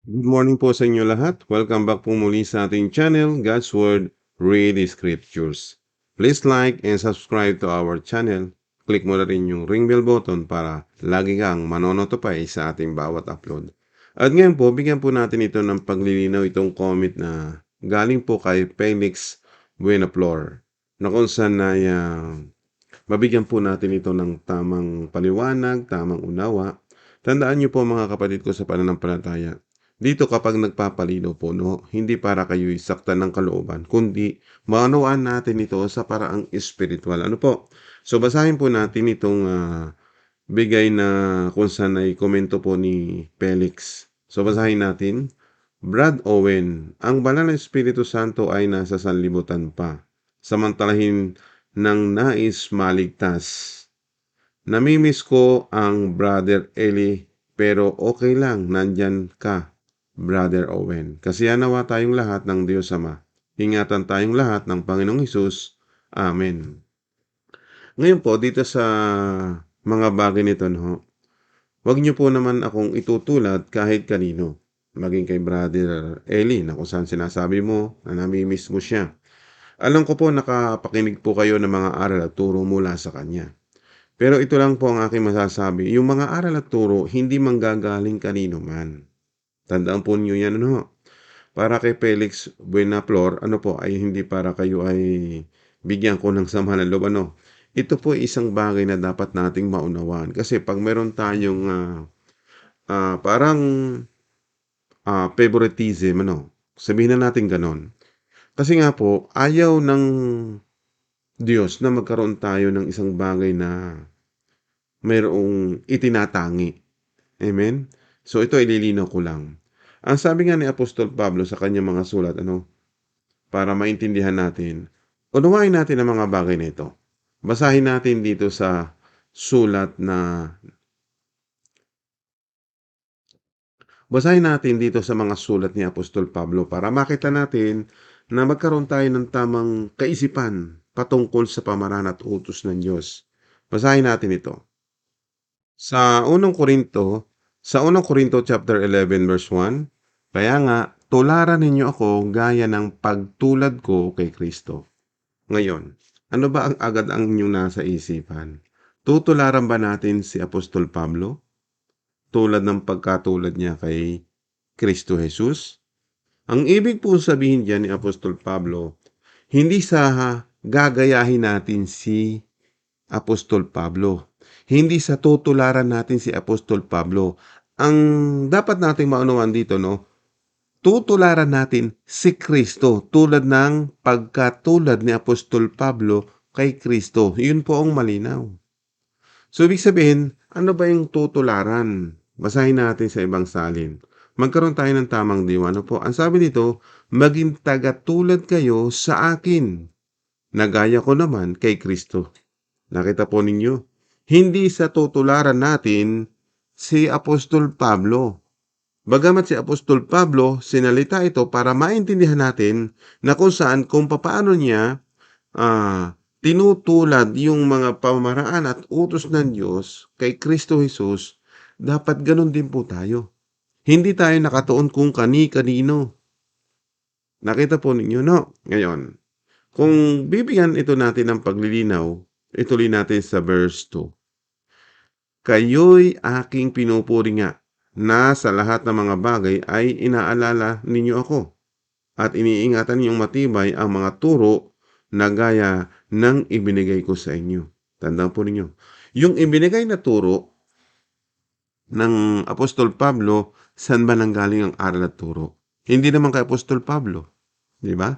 Good morning po sa inyo lahat. Welcome back po muli sa ating channel, God's Word, Read the Scriptures. Please like and subscribe to our channel. Click mo na rin yung ring bell button para lagi kang manonotify sa ating bawat upload. At ngayon po, bigyan po natin ito ng paglilinaw itong comment na galing po kay Felix Buenaflor na kung saan na uh, mabigyan po natin ito ng tamang paliwanag, tamang unawa. Tandaan niyo po mga kapatid ko sa pananampalataya, dito kapag nagpapalino po, no, hindi para kayo isaktan ng kalooban, kundi maunawaan natin ito sa paraang espiritual. Ano po? So basahin po natin itong uh, bigay na kung saan ay komento po ni Felix. So basahin natin. Brad Owen, ang banal na Espiritu Santo ay nasa sanlibutan pa. Samantalahin ng nais maligtas. Namimiss ko ang Brother Eli pero okay lang, nandyan ka Brother Owen. Kasiyanawa tayong lahat ng Diyos Ama. Ingatan tayong lahat ng Panginoong Hesus. Amen. Ngayon po, dito sa mga bagay nito, no, wag niyo po naman akong itutulad kahit kanino. Maging kay Brother Eli na kung saan sinasabi mo na namimiss mo siya. Alam ko po nakapakinig po kayo ng mga aral at turo mula sa kanya. Pero ito lang po ang aking masasabi. Yung mga aral at turo, hindi manggagaling kanino man. Tandaan po niyo yan, ano? Para kay Felix Buenaflor, ano po, ay hindi para kayo ay bigyan ko ng sama ng loob, ano? Ito po isang bagay na dapat nating maunawaan. Kasi pag meron tayong uh, uh, parang uh, favoritism, ano? Sabihin na natin ganon. Kasi nga po, ayaw ng Diyos na magkaroon tayo ng isang bagay na mayroong itinatangi. Amen? So ito ililinaw ko lang. Ang sabi nga ni Apostol Pablo sa kanyang mga sulat, ano, para maintindihan natin, unawain natin ang mga bagay na ito. Basahin natin dito sa sulat na Basahin natin dito sa mga sulat ni Apostol Pablo para makita natin na magkaroon tayo ng tamang kaisipan patungkol sa pamaran at utos ng Diyos. Basahin natin ito. Sa unang Korinto sa unang Korinto chapter 11 verse 1, kaya nga, tularan ninyo ako gaya ng pagtulad ko kay Kristo. Ngayon, ano ba ang agad ang inyong nasa isipan? Tutularan ba natin si Apostol Pablo? Tulad ng pagkatulad niya kay Kristo Jesus? Ang ibig po sabihin diyan ni Apostol Pablo, hindi sa gagayahin natin si Apostol Pablo hindi sa tutularan natin si Apostol Pablo. Ang dapat nating maunawan dito, no? Tutularan natin si Kristo tulad ng pagkatulad ni Apostol Pablo kay Kristo. Yun po ang malinaw. So, ibig sabihin, ano ba yung tutularan? Basahin natin sa ibang salin. Magkaroon tayo ng tamang diwa. Ano po? Ang sabi dito, maging tagatulad kayo sa akin. Nagaya ko naman kay Kristo. Nakita po ninyo, hindi sa tutularan natin si Apostol Pablo. Bagamat si Apostol Pablo, sinalita ito para maintindihan natin na kung saan, kung paano niya uh, tinutulad yung mga pamaraan at utos ng Diyos kay Kristo Jesus, dapat ganun din po tayo. Hindi tayo nakatuon kung kani-kanino. Nakita po ninyo, no? Ngayon, kung bibigyan ito natin ng paglilinaw, ituloy natin sa verse 2. Kayo'y aking pinupuri nga na sa lahat ng mga bagay ay inaalala ninyo ako at iniingatan ninyong matibay ang mga turo na gaya ng ibinigay ko sa inyo. Tandaan po ninyo. Yung ibinigay na turo ng Apostol Pablo, saan ba nanggaling ang aral at turo? Hindi naman kay Apostol Pablo. Di ba?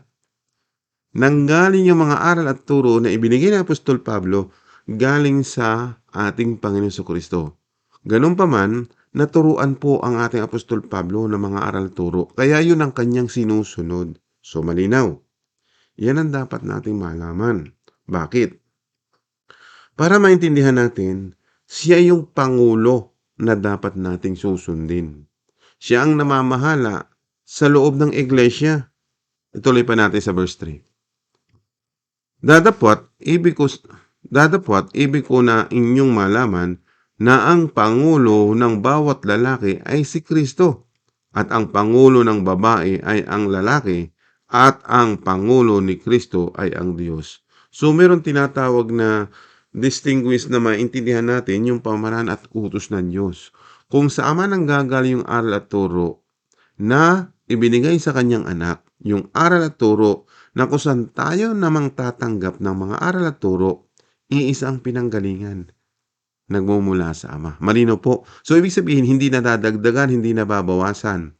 Nanggaling yung mga aral at turo na ibinigay ng Apostol Pablo galing sa ating Panginoon sa Kristo. Ganun pa man, naturuan po ang ating Apostol Pablo ng mga aral turo, kaya yun ang kanyang sinusunod. So malinaw. Yan ang dapat nating malaman. Bakit? Para maintindihan natin, siya yung Pangulo na dapat nating susundin. Siya ang namamahala sa loob ng iglesia. Ituloy pa natin sa verse 3. Dadapot, ibig ko, Dadapwat ibig ko na inyong malaman na ang Pangulo ng bawat lalaki ay si Kristo at ang pangulo ng babae ay ang lalaki at ang pangulo ni Kristo ay ang Diyos. So meron tinatawag na distinguish na maintindihan natin yung pamaran at utos ng Diyos. Kung sa ama nang gagaling yung aral at turo na ibinigay sa kanyang anak, yung aral at turo na kung saan tayo namang tatanggap ng mga aral at turo, iisa ang pinanggalingan nagmumula sa Ama. Malino po. So, ibig sabihin, hindi nadadagdagan, hindi nababawasan.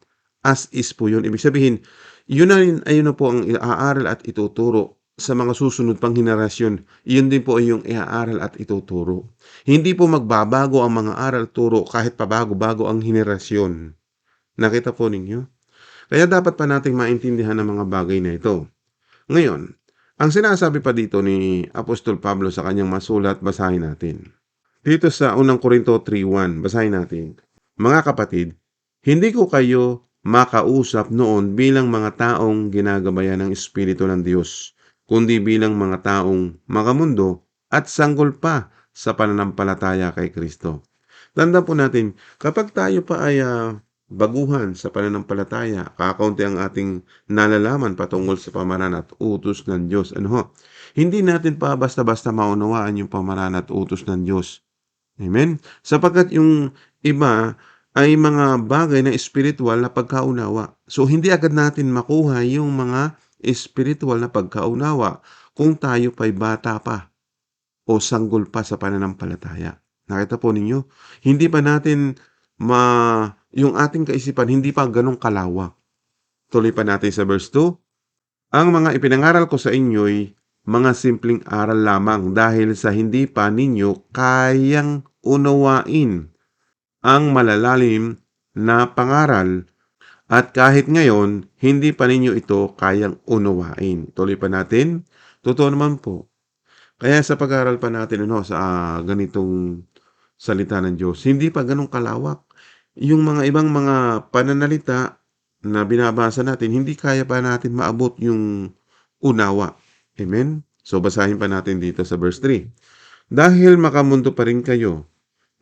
As is po yun. Ibig sabihin, yun na, rin- ayun na po ang iaaral at ituturo sa mga susunod pang henerasyon. Yun din po ay yung iaaral at ituturo. Hindi po magbabago ang mga aral turo kahit pabago-bago ang henerasyon. Nakita po ninyo? Kaya dapat pa nating maintindihan ang mga bagay na ito. Ngayon, ang sinasabi pa dito ni Apostol Pablo sa kanyang masulat, basahin natin. Dito sa unang Korinto 3.1, basahin natin. Mga kapatid, hindi ko kayo makausap noon bilang mga taong ginagabayan ng Espiritu ng Diyos, kundi bilang mga taong makamundo at sanggol pa sa pananampalataya kay Kristo. Tanda po natin, kapag tayo pa ay ah, baguhan sa pananampalataya, kakaunti ang ating nalalaman patungkol sa pamaran at utos ng Diyos. Ano ho? Hindi natin pa basta-basta maunawaan yung pamaran at utos ng Diyos. Amen? Sapagkat yung iba ay mga bagay na espiritual na pagkaunawa. So, hindi agad natin makuha yung mga espiritual na pagkaunawa kung tayo pa'y bata pa o sanggol pa sa pananampalataya. Nakita po ninyo? Hindi pa natin ma... yung ating kaisipan hindi pa ganong kalawak. Tuloy pa natin sa verse 2. Ang mga ipinangaral ko sa inyo'y mga simpleng aral lamang dahil sa hindi pa ninyo kayang unawain ang malalalim na pangaral at kahit ngayon, hindi pa ninyo ito kayang unawain. Tuloy pa natin. Totoo naman po. Kaya sa pag-aaral pa natin ano, sa ah, ganitong salita ng Diyos, hindi pa ganong kalawak. Yung mga ibang mga pananalita na binabasa natin, hindi kaya pa natin maabot yung unawa. Amen? So basahin pa natin dito sa verse 3. Dahil makamundo pa rin kayo,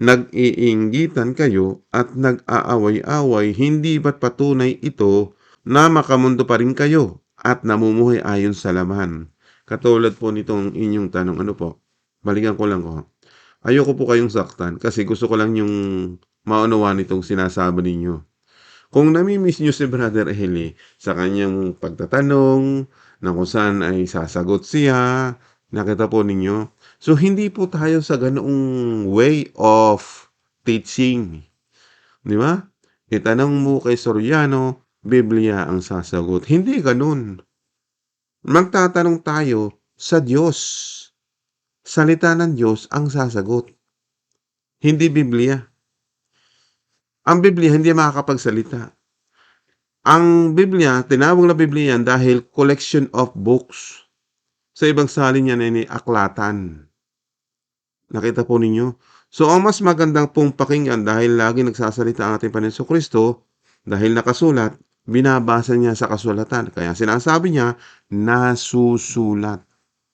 nag-iinggitan kayo at nag-aaway-away, hindi ba't patunay ito na makamundo pa rin kayo at namumuhay ayon sa laman? Katulad po nitong inyong tanong, ano po? Balikan ko lang ko. Ayoko po kayong saktan kasi gusto ko lang yung maunawa nitong sinasabi ninyo. Kung namimiss nyo si Brother Eli sa kanyang pagtatanong, na kung saan ay sasagot siya, nakita po ninyo. So, hindi po tayo sa ganoong way of teaching. Di ba? Itanong mo kay Soriano, Biblia ang sasagot. Hindi ganun. Magtatanong tayo sa Diyos. Salita ng Diyos ang sasagot. Hindi Biblia. Ang Biblia hindi makakapagsalita. Ang Biblia, tinawag na Biblia yan dahil collection of books. Sa ibang salin yan ay aklatan. Nakita po ninyo? So, ang mas magandang pong pakinggan dahil lagi nagsasalita ang ating Panginoon Kristo, dahil nakasulat, binabasa niya sa kasulatan. Kaya sinasabi niya, nasusulat.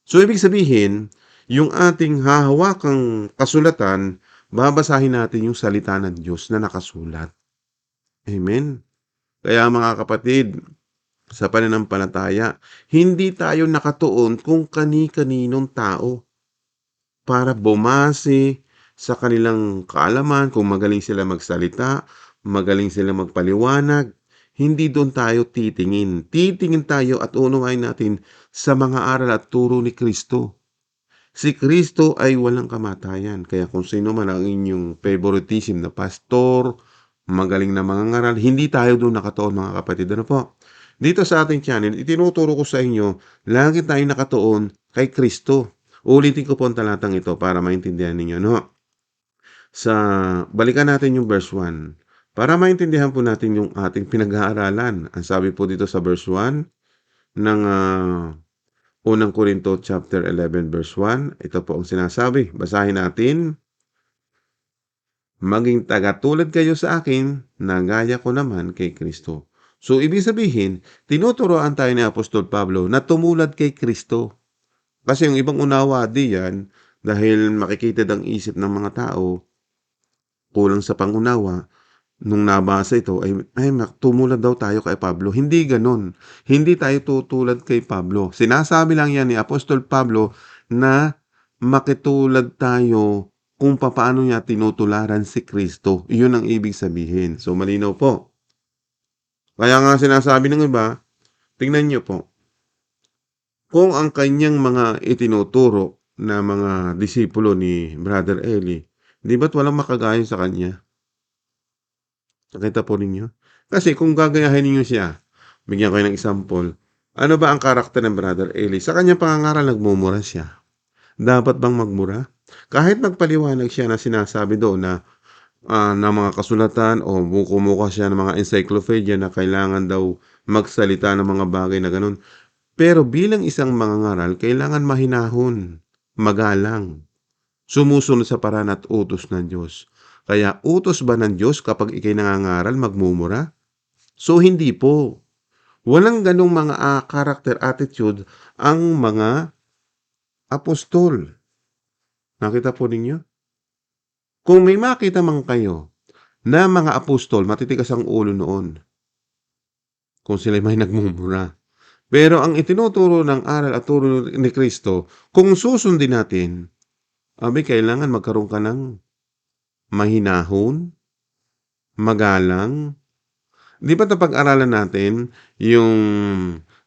So, ibig sabihin, yung ating hahawakang kasulatan, babasahin natin yung salita ng Diyos na nakasulat. Amen. Kaya mga kapatid, sa pananampalataya, hindi tayo nakatuon kung kani-kaninong tao para bumase sa kanilang kaalaman, kung magaling sila magsalita, magaling sila magpaliwanag, hindi doon tayo titingin. Titingin tayo at unawain natin sa mga aral at turo ni Kristo. Si Kristo ay walang kamatayan. Kaya kung sino man ang inyong favoritism na pastor, magaling na mga ngaral, hindi tayo doon nakatuon mga kapatid. Ano po? Dito sa ating channel, itinuturo ko sa inyo, lagi tayo nakatuon kay Kristo. Ulitin ko po ang talatang ito para maintindihan ninyo. No? Sa, balikan natin yung verse 1. Para maintindihan po natin yung ating pinag-aaralan. Ang sabi po dito sa verse 1 ng ah, unang Korinto chapter 11 verse 1. Ito po ang sinasabi. Basahin natin. Maging tagatulad kayo sa akin, na gaya ko naman kay Kristo. So, ibig sabihin, tinuturoan tayo ni Apostol Pablo na tumulad kay Kristo. Kasi yung ibang unawa diyan, dahil makikita ang isip ng mga tao, kulang sa pangunawa, nung nabasa ito ay, ay tumulad daw tayo kay Pablo. Hindi ganon. Hindi tayo tutulad kay Pablo. Sinasabi lang yan ni Apostol Pablo na makitulad tayo kung paano niya tinutularan si Kristo. Iyon ang ibig sabihin. So malinaw po. Kaya nga sinasabi ng iba, tingnan niyo po, kung ang kanyang mga itinuturo na mga disipulo ni Brother Eli, di ba't walang makagaya sa kanya? Nakita po ninyo? Kasi kung gagayahin ninyo siya, bigyan ko ng example, ano ba ang karakter ng Brother Eli? Sa kanyang pangangaral, nagmumura siya. Dapat bang magmura? Kahit nagpaliwanag siya na sinasabi doon na ah, na mga kasulatan o kumuha siya ng mga encyclopedia na kailangan daw magsalita ng mga bagay na ganun. Pero bilang isang mangangaral, kailangan mahinahon, magalang, sumusunod sa paraan at utos ng Diyos. Kaya utos ba ng Diyos kapag ikay nangangaral, magmumura? So hindi po. Walang ganong mga ah, character attitude ang mga apostol. Nakita po ninyo? Kung may makita man kayo na mga apostol, matitigas ang ulo noon. Kung sila may nagmumura. Pero ang itinuturo ng aral at turo ni Kristo, kung susundin natin, abi kailangan magkaroon ka ng mahinahon, magalang. Di ba pag-aralan natin yung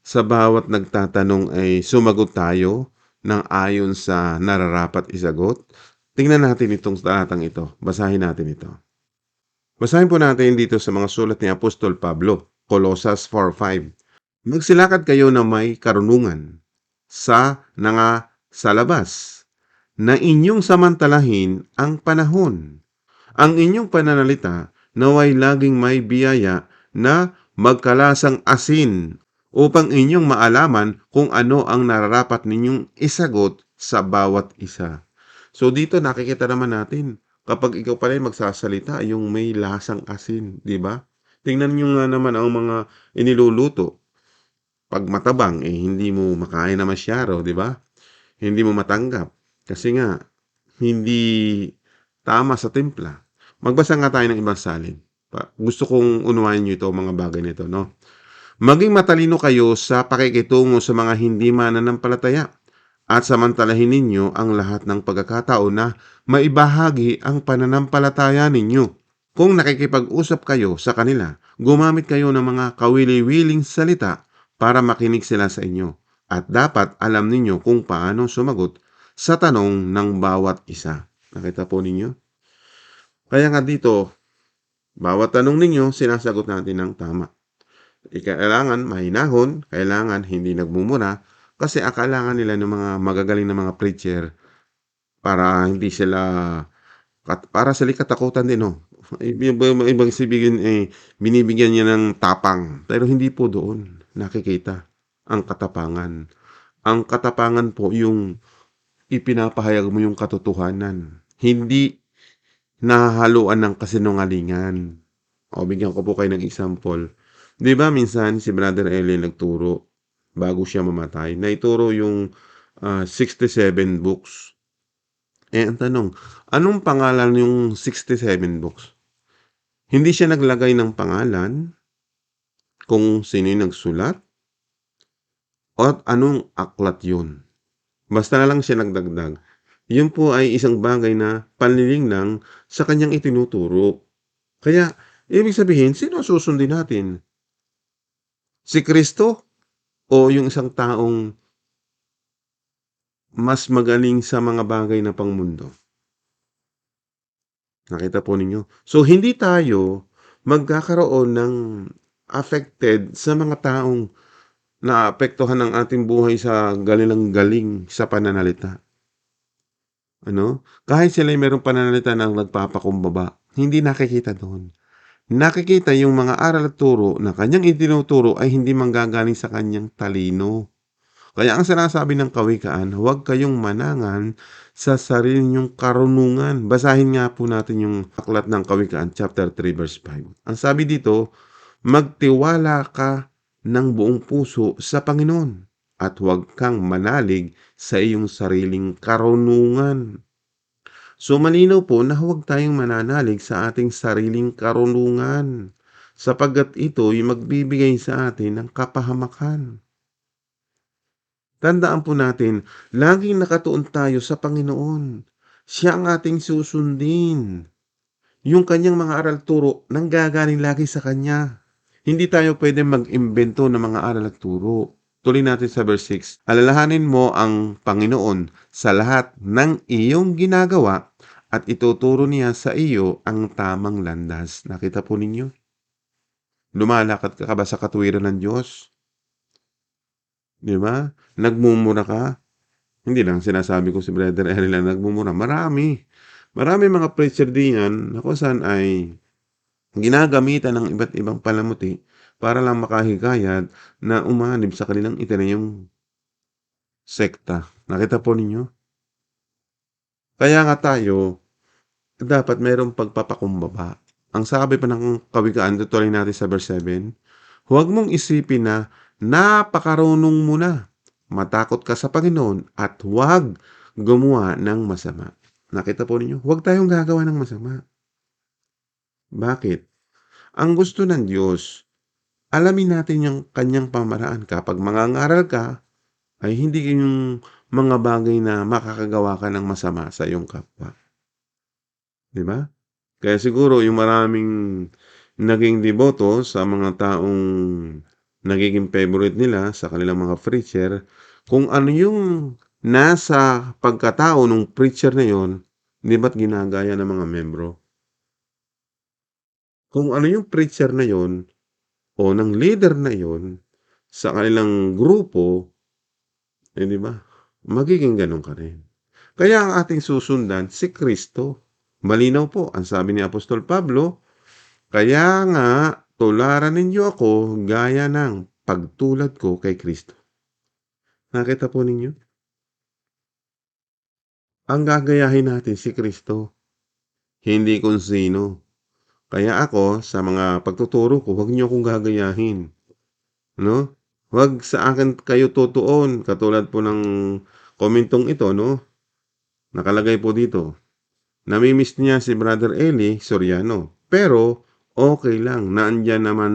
sa bawat nagtatanong ay sumagot tayo ng ayon sa nararapat isagot? Tingnan natin itong talatang ito. Basahin natin ito. Basahin po natin dito sa mga sulat ni Apostol Pablo, Colossus 4.5. Magsilakad kayo na may karunungan sa nanga sa labas, na inyong samantalahin ang panahon. Ang inyong pananalita naway laging may biyaya na magkalasang asin upang inyong maalaman kung ano ang nararapat ninyong isagot sa bawat isa. So dito nakikita naman natin kapag ikaw pala yung magsasalita yung may lasang asin, di ba? Tingnan nyo nga naman ang mga iniluluto. Pag matabang, eh hindi mo makain na masyado, di ba? Hindi mo matanggap. Kasi nga, hindi tama sa timpla. Magbasa nga tayo ng ibang salin. Gusto kong unawain nyo ito, mga bagay nito, no? Maging matalino kayo sa pakikitungo sa mga hindi mananampalataya at samantalahin ninyo ang lahat ng pagkakataon na maibahagi ang pananampalataya ninyo. Kung nakikipag-usap kayo sa kanila, gumamit kayo ng mga kawili-wiling salita para makinig sila sa inyo. At dapat alam ninyo kung paano sumagot sa tanong ng bawat isa. Nakita po ninyo? Kaya nga dito, bawat tanong ninyo, sinasagot natin ng tama. Kailangan mahinahon, kailangan hindi nagmumura, kasi akalangan nila ng mga magagaling na mga preacher para hindi sila para sila katakutan din no. Ibang, sabihin eh binibigyan niya ng tapang pero hindi po doon nakikita ang katapangan. Ang katapangan po yung ipinapahayag mo yung katotohanan. Hindi nahahaluan ng kasinungalingan. O, bigyan ko po kayo ng example. Di ba minsan si Brother Eli nagturo bago siya mamatay. Naituro yung ah, 67 books. Eh, ang tanong, anong pangalan yung 67 books? Hindi siya naglagay ng pangalan kung sino yung nagsulat at anong aklat yun. Basta na lang siya nagdagdag. Yun po ay isang bagay na panliling lang sa kanyang itinuturo. Kaya, ibig sabihin, sino susundin natin? Si Kristo o yung isang taong mas magaling sa mga bagay na pangmundo? Nakita po ninyo. So, hindi tayo magkakaroon ng affected sa mga taong naapektuhan ng ating buhay sa galing galing sa pananalita. Ano? Kahit sila ay mayroong pananalita ng nagpapakumbaba, hindi nakikita doon. Nakikita yung mga aral at turo na kanyang itinuturo ay hindi manggagaling sa kanyang talino. Kaya ang sinasabi ng kawikaan, huwag kayong manangan sa sarili ninyong karunungan. Basahin nga po natin yung aklat ng kawikaan, chapter 3, verse 5. Ang sabi dito, magtiwala ka ng buong puso sa Panginoon at huwag kang manalig sa iyong sariling karunungan. So malinaw po na huwag tayong mananalig sa ating sariling karunungan sapagkat ito'y magbibigay sa atin ng kapahamakan. Tandaan po natin, laging nakatuon tayo sa Panginoon. Siya ang ating susundin. Yung kanyang mga aral turo nanggagaling lagi sa kanya. Hindi tayo pwede mag-imbento ng mga aral at turo. Tuloy natin sa verse 6. Alalahanin mo ang Panginoon sa lahat ng iyong ginagawa at ituturo niya sa iyo ang tamang landas. Nakita po ninyo? Lumalakad ka ba sa katwiran ng Diyos? Di ba? Nagmumura ka? Hindi lang sinasabi ko si Brother Eril lang nagmumura. Marami. Marami mga preacher diyan na kung saan ay ginagamitan ng iba't ibang palamuti para lang makahikayat na umanib sa kanilang itinayong sekta. Nakita po ninyo? Kaya nga tayo, dapat mayroong pagpapakumbaba. Ang sabi pa ng kawikaan, tutuloy natin sa verse 7, huwag mong isipin na napakarunong mo na. Matakot ka sa Panginoon at huwag gumawa ng masama. Nakita po ninyo? Huwag tayong gagawa ng masama. Bakit? Ang gusto ng Diyos, alamin natin yung kanyang pamaraan. Kapag mangangaral ka, ay hindi yung mga bagay na makakagawa ka ng masama sa iyong kapwa. Di ba? Kaya siguro yung maraming naging deboto sa mga taong nagiging favorite nila sa kanilang mga preacher, kung ano yung nasa pagkatao ng preacher na yon, di ba't ginagaya ng mga membro? Kung ano yung preacher na yon o ng leader na yon sa kanilang grupo, eh di ba? Magiging ganun ka rin. Kaya ang ating susundan si Kristo. Malinaw po, ang sabi ni Apostol Pablo, kaya nga tularan ninyo ako gaya ng pagtulad ko kay Kristo. Nakita po ninyo? Ang gagayahin natin si Kristo, hindi kung sino. Kaya ako, sa mga pagtuturo ko, huwag niyo akong gagayahin. No? Huwag sa akin kayo tutuon, katulad po ng komentong ito, no? Nakalagay po dito. Namimiss niya si Brother Eli Soriano. Pero, okay lang, naandyan naman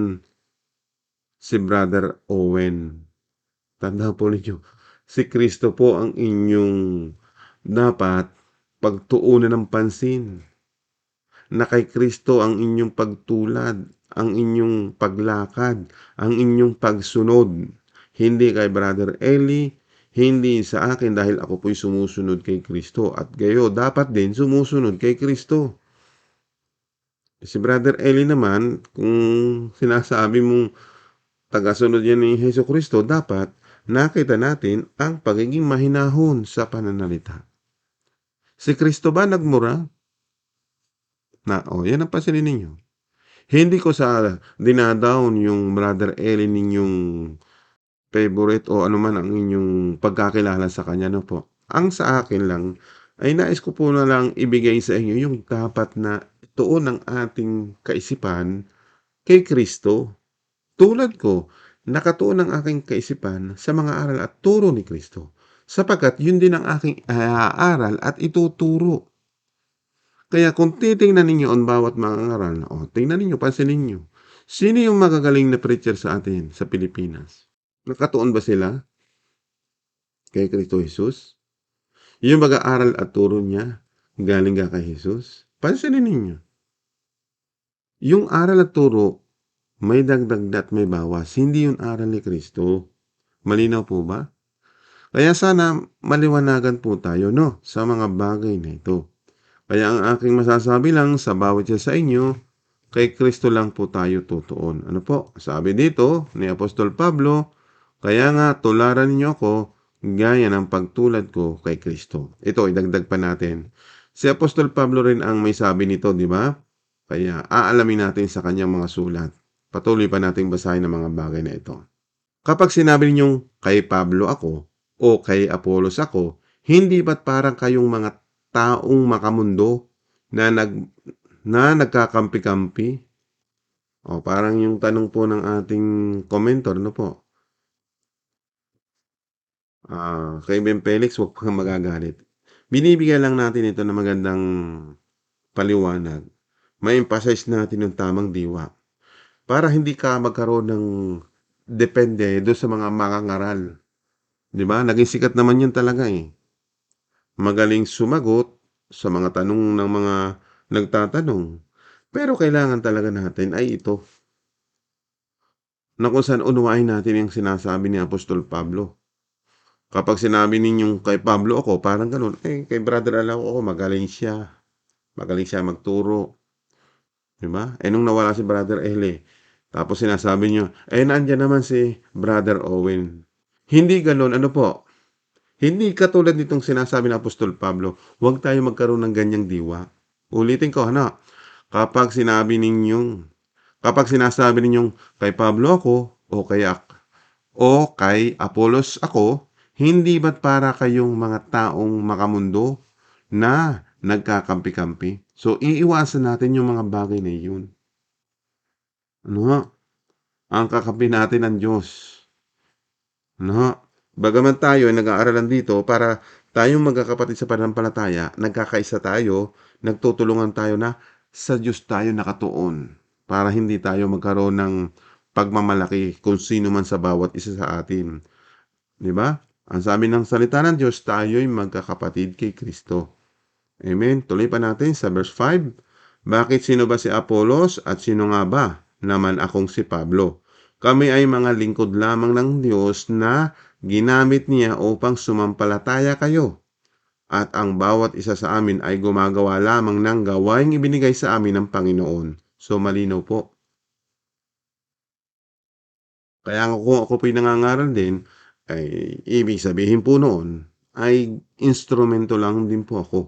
si Brother Owen. Tanda po ninyo, si Kristo po ang inyong dapat pagtuunan ng pansin. Na kay Kristo ang inyong pagtulad, ang inyong paglakad, ang inyong pagsunod. Hindi kay Brother Eli, hindi sa akin dahil ako po'y sumusunod kay Kristo. At gayo, dapat din sumusunod kay Kristo. Si Brother Eli naman, kung sinasabi mong tagasunod yan ni Heso Kristo, dapat nakita natin ang pagiging mahinahon sa pananalita. Si Kristo ba nagmura? Na, oh, yan ang pansinin ninyo. Hindi ko sa dinadown yung Brother Eli ninyong favorite o anuman ang inyong pagkakilala sa kanya, no po. Ang sa akin lang, ay nais ko po na lang ibigay sa inyo yung dapat na tuon ng ating kaisipan kay Kristo. Tulad ko, nakatuon ang aking kaisipan sa mga aral at turo ni Kristo. Sapagkat yun din ang aking aaral at ituturo. Kaya kung titingnan ninyo ang bawat mga aral, o tingnan ninyo, pansinin ninyo, sino yung magagaling na preacher sa atin sa Pilipinas? Nakatuon ba sila kay Kristo Jesus? Yung mag-aaral at turo niya, galing ka kay Jesus? Pansinin ninyo. Yung aral at turo, may dagdag at may bawas. Hindi yung aral ni Kristo. Malinaw po ba? Kaya sana maliwanagan po tayo no sa mga bagay na ito. Kaya ang aking masasabi lang sa bawat isa sa inyo, kay Kristo lang po tayo tutuon. Ano po? Sabi dito ni Apostol Pablo, kaya nga tularan ninyo ako gaya ng pagtulad ko kay Kristo. Ito, idagdag pa natin. Si Apostol Pablo rin ang may sabi nito, di ba? Kaya aalamin natin sa kanyang mga sulat. Patuloy pa nating basahin ang mga bagay na ito. Kapag sinabi ninyong kay Pablo ako o kay Apolos ako, hindi ba't parang kayong mga taong makamundo na nag na nagkakampi-kampi? O parang yung tanong po ng ating commentor, no po? Ah, kay Ben Felix, wag kang magagalit. Binibigyan lang natin ito ng magandang paliwanag. Ma-emphasize natin yung tamang diwa para hindi ka magkaroon ng depende doon sa mga mangangaral. 'Di ba? Naging sikat naman 'yun talaga eh. Magaling sumagot sa mga tanong ng mga nagtatanong. Pero kailangan talaga natin ay ito. Na kung saan unawain natin yung sinasabi ni Apostol Pablo. Kapag sinabi ninyong kay Pablo ako, parang ganun, eh, kay Brother Alaw ako, magaling siya. Magaling siya magturo. Diba? Eh, nung nawala si Brother Eli, tapos sinasabi niyo, eh, nandyan naman si Brother Owen. Hindi ganun, ano po? Hindi katulad nitong sinasabi ng Apostol Pablo, huwag tayo magkaroon ng ganyang diwa. Ulitin ko, ano? Kapag sinabi ninyong, kapag sinasabi ninyong kay Pablo ako, o kay, o kay Apolos ako, hindi ba't para kayong mga taong makamundo na nagkakampi-kampi? So, iiwasan natin yung mga bagay na yun. Ano? Ang kakampi natin ng Diyos. Ano? Bagaman tayo ay nag-aaralan dito para tayong magkakapatid sa pananampalataya, nagkakaisa tayo, nagtutulungan tayo na sa Diyos tayo nakatuon para hindi tayo magkaroon ng pagmamalaki kung sino man sa bawat isa sa atin. Di ba? Ang sabi ng salita ng Diyos, tayo'y magkakapatid kay Kristo. Amen. Tuloy pa natin sa verse 5. Bakit sino ba si Apolos at sino nga ba naman akong si Pablo? Kami ay mga lingkod lamang ng Diyos na ginamit niya upang sumampalataya kayo. At ang bawat isa sa amin ay gumagawa lamang ng gawaing ibinigay sa amin ng Panginoon. So malinaw po. Kaya kung ako po'y nangangaral din, ay ibig sabihin po noon ay instrumento lang din po ako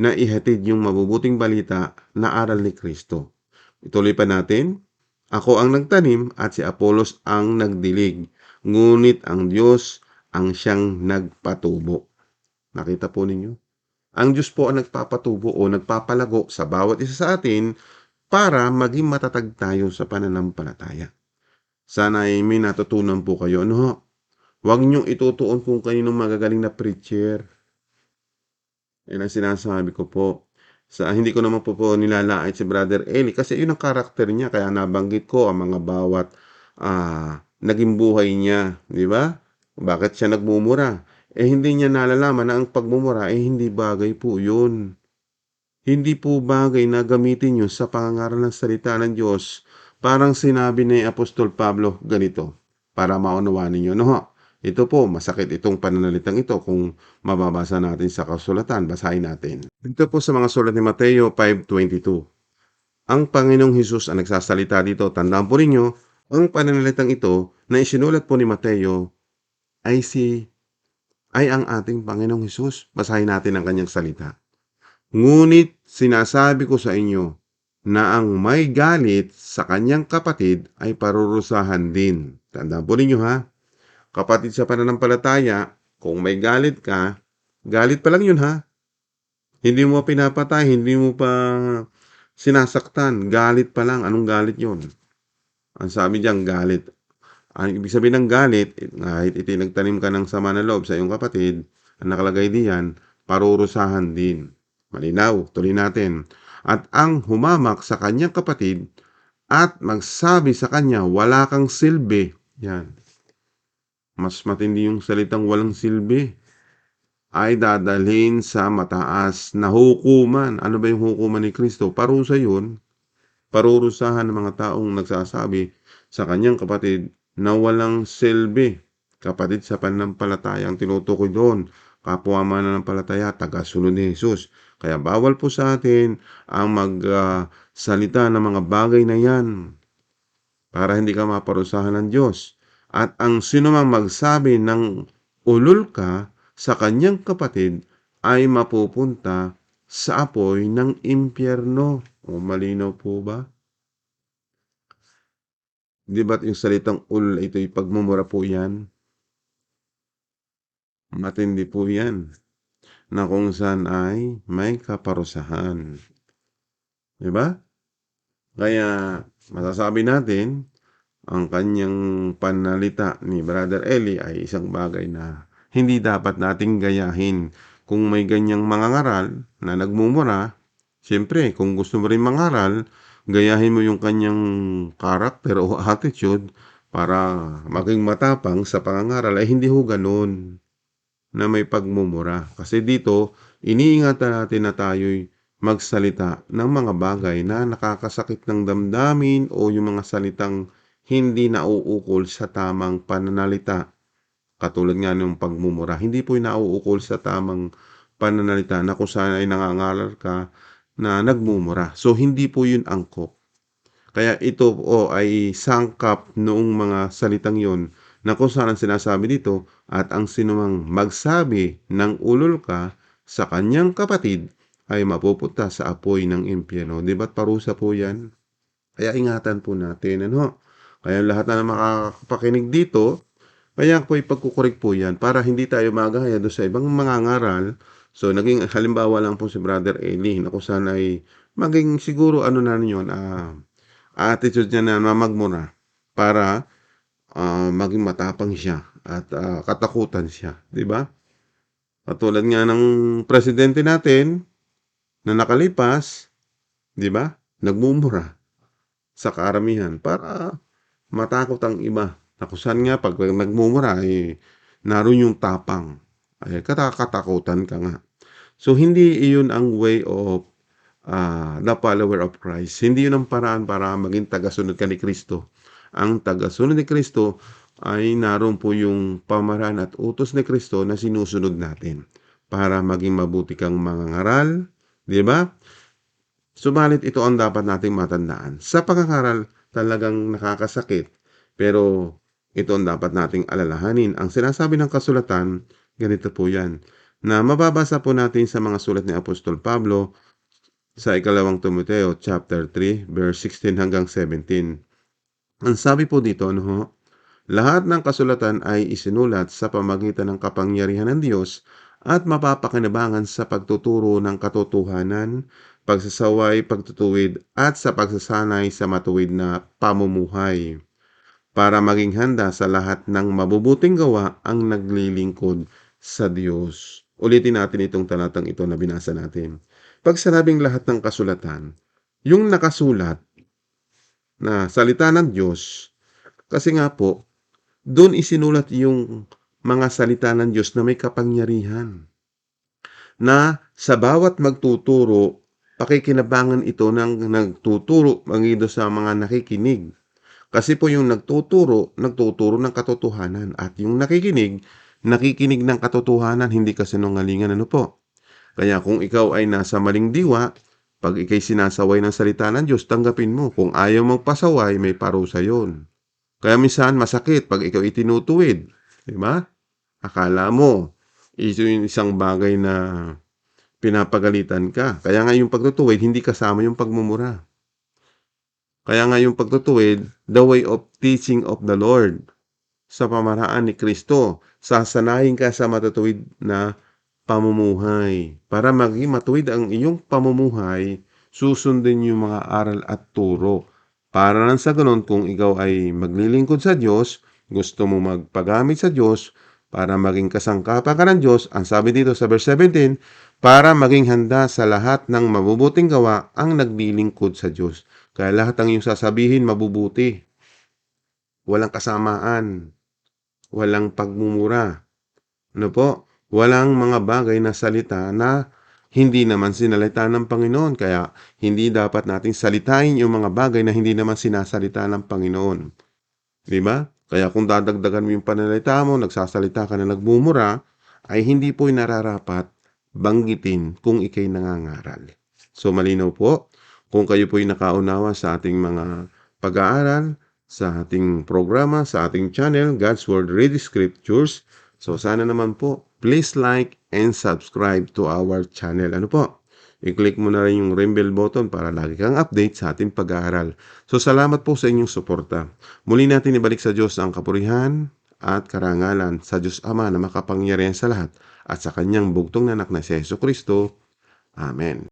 na ihatid yung mabubuting balita na aral ni Kristo. Ituloy pa natin. Ako ang nagtanim at si Apolos ang nagdilig. Ngunit ang Diyos ang siyang nagpatubo. Nakita po ninyo? Ang Diyos po ang nagpapatubo o nagpapalago sa bawat isa sa atin para maging matatag tayo sa pananampalataya. Sana ay may natutunan po kayo. Ano? Huwag niyong itutuon kung kaninong magagaling na preacher. Yan ang sinasabi ko po. Sa, hindi ko naman po po nilalait si Brother Eli kasi yun ang karakter niya. Kaya nabanggit ko ang mga bawat ah, naging buhay niya. Di ba? Bakit siya nagmumura? Eh hindi niya nalalaman na ang pagmumura eh hindi bagay po yun. Hindi po bagay na gamitin yun sa pangangaral ng salita ng Diyos. Parang sinabi ni Apostol Pablo ganito para maunawaan ninyo. No, ito po, masakit itong pananalitang ito kung mababasa natin sa kasulatan. Basahin natin. Dito po sa mga sulat ni Mateo 5.22. Ang Panginoong Hesus ang nagsasalita dito. Tandaan po ninyo, ang pananalitang ito na isinulat po ni Mateo ay si ay ang ating Panginoong Hesus. Basahin natin ang kanyang salita. Ngunit sinasabi ko sa inyo na ang may galit sa kanyang kapatid ay parurusahan din. Tandaan po ninyo ha. Kapatid sa pananampalataya, kung may galit ka, galit pa lang yun ha. Hindi mo pinapatay, hindi mo pa sinasaktan. Galit pa lang. Anong galit yun? Ang sabi diyan, galit. Ang ibig sabihin ng galit, kahit itinagtanim ka ng sama na loob sa iyong kapatid, ang nakalagay diyan, parurusahan din. Malinaw, tuloy natin. At ang humamak sa kanyang kapatid at magsabi sa kanya, wala kang silbi. Yan. Mas matindi yung salitang walang silbi ay dadalhin sa mataas na hukuman. Ano ba yung hukuman ni Kristo? Parusa yun. Parurusahan ng mga taong nagsasabi sa kanyang kapatid na walang silbi. Kapatid sa pananampalataya ang tinutukoy doon. Kapwa mananampalataya, tagasunod ni Jesus. Kaya bawal po sa atin ang magsalita uh, ng mga bagay na yan para hindi ka maparusahan ng Diyos. At ang sinumang magsabi ng ulul ka sa kanyang kapatid ay mapupunta sa apoy ng impyerno. O malinaw po ba? Di ba't yung salitang ul ito'y pagmumura po yan? Matindi po yan. Na kung saan ay may kaparusahan. Di ba? Kaya masasabi natin, ang kanyang panalita ni Brother Eli ay isang bagay na hindi dapat nating gayahin kung may ganyang mangangaral na nagmumura, siyempre kung gusto mo rin mangaral, gayahin mo yung kanyang karakter o attitude para maging matapang sa pangangaral ay hindi ho ganun na may pagmumura. Kasi dito, iniingatan natin na tayo'y magsalita ng mga bagay na nakakasakit ng damdamin o yung mga salitang hindi nauukol sa tamang pananalita. Katulad nga ng pagmumura, hindi po nauukol sa tamang pananalita na kung saan ay nangangaral ka na nagmumura. So, hindi po yun angkop. Kaya ito po ay sangkap noong mga salitang yon na kung saan ang sinasabi dito at ang sinumang magsabi ng ulol ka sa kanyang kapatid ay mapupunta sa apoy ng impyerno. Di ba't parusa po yan? Kaya ingatan po natin. Ano? Kaya lahat na makakapakinig dito, kaya po ipagkukurik po yan para hindi tayo magaya doon sa ibang mga ngaral. So, naging halimbawa lang po si Brother Eli na kung saan ay maging siguro ano na yun, ah, attitude niya na mamagmura para ah, maging matapang siya at ah, katakutan siya. Di ba? Katulad nga ng presidente natin na nakalipas, di ba? Nagmumura sa karamihan para matakot ang iba. Kung saan nga pag nagmumura ay naroon yung tapang. Ay katatakutan ka nga. So hindi iyon ang way of ah, the follower of Christ. Hindi yun ang paraan para maging tagasunod ka ni Kristo. Ang tagasunod ni Kristo ay naroon po yung pamaraan at utos ni Kristo na sinusunod natin para maging mabuti kang mangangaral, di ba? Subalit ito ang dapat nating matandaan. Sa pangangaral, talagang nakakasakit, pero ito ang dapat nating alalahanin. Ang sinasabi ng kasulatan, ganito po yan, na mababasa po natin sa mga sulat ni Apostol Pablo sa ikalawang Timoteo chapter 3 verse 16 hanggang 17. Ang sabi po dito, ano ho? Lahat ng kasulatan ay isinulat sa pamagitan ng kapangyarihan ng Diyos at mapapakinabangan sa pagtuturo ng katotohanan, pagsasaway, pagtutuwid at sa pagsasanay sa matuwid na pamumuhay para maging handa sa lahat ng mabubuting gawa ang naglilingkod sa Diyos. Ulitin natin itong talatang ito na binasa natin. Pag sinabing lahat ng kasulatan, yung nakasulat na salita ng Diyos, kasi nga po, doon isinulat yung mga salita ng Diyos na may kapangyarihan. Na sa bawat magtuturo, pakikinabangan ito ng nagtuturo magido sa mga nakikinig. Kasi po yung nagtuturo, nagtuturo ng katotohanan. At yung nakikinig, nakikinig ng katotohanan, hindi kasinungalingan. Ano po? Kaya kung ikaw ay nasa maling diwa, pag ikay sinasaway ng salita ng Diyos, tanggapin mo. Kung ayaw mong pasaway, may parusa yon. Kaya minsan masakit pag ikaw itinutuwid. Di ba? Akala mo, ito yung isang bagay na pinapagalitan ka. Kaya nga yung pagtutuwid, hindi kasama yung pagmumura. Kaya nga yung pagtutuwid, the way of teaching of the Lord sa pamaraan ni Kristo. Sasanayin ka sa matutuwid na pamumuhay. Para maging matuwid ang iyong pamumuhay, susundin yung mga aral at turo. Para lang sa ganun, kung ikaw ay maglilingkod sa Diyos, gusto mo magpagamit sa Diyos, para maging kasangkapan ka ng Diyos, ang sabi dito sa verse 17, para maging handa sa lahat ng mabubuting gawa ang naglilingkod sa Diyos. Kaya lahat ng iyong sasabihin mabubuti. Walang kasamaan. Walang pagmumura. Ano po? Walang mga bagay na salita na hindi naman sinalita ng Panginoon. Kaya hindi dapat nating salitain yung mga bagay na hindi naman sinasalita ng Panginoon. Di ba? Kaya kung dadagdagan mo yung panalita mo, nagsasalita ka na nagmumura, ay hindi po nararapat banggitin kung ikay nangangaral. So malinaw po, kung kayo po'y nakaunawa sa ating mga pag-aaral, sa ating programa, sa ating channel, God's Word Read Scriptures. So sana naman po, please like and subscribe to our channel. Ano po? I-click mo na rin yung ring bell button para lagi kang update sa ating pag-aaral. So salamat po sa inyong suporta. Muli natin ibalik sa Diyos ang kapurihan at karangalan sa Diyos Ama na makapangyarihan sa lahat at sa kanyang bugtong na anak na si Yeso Kristo. Amen.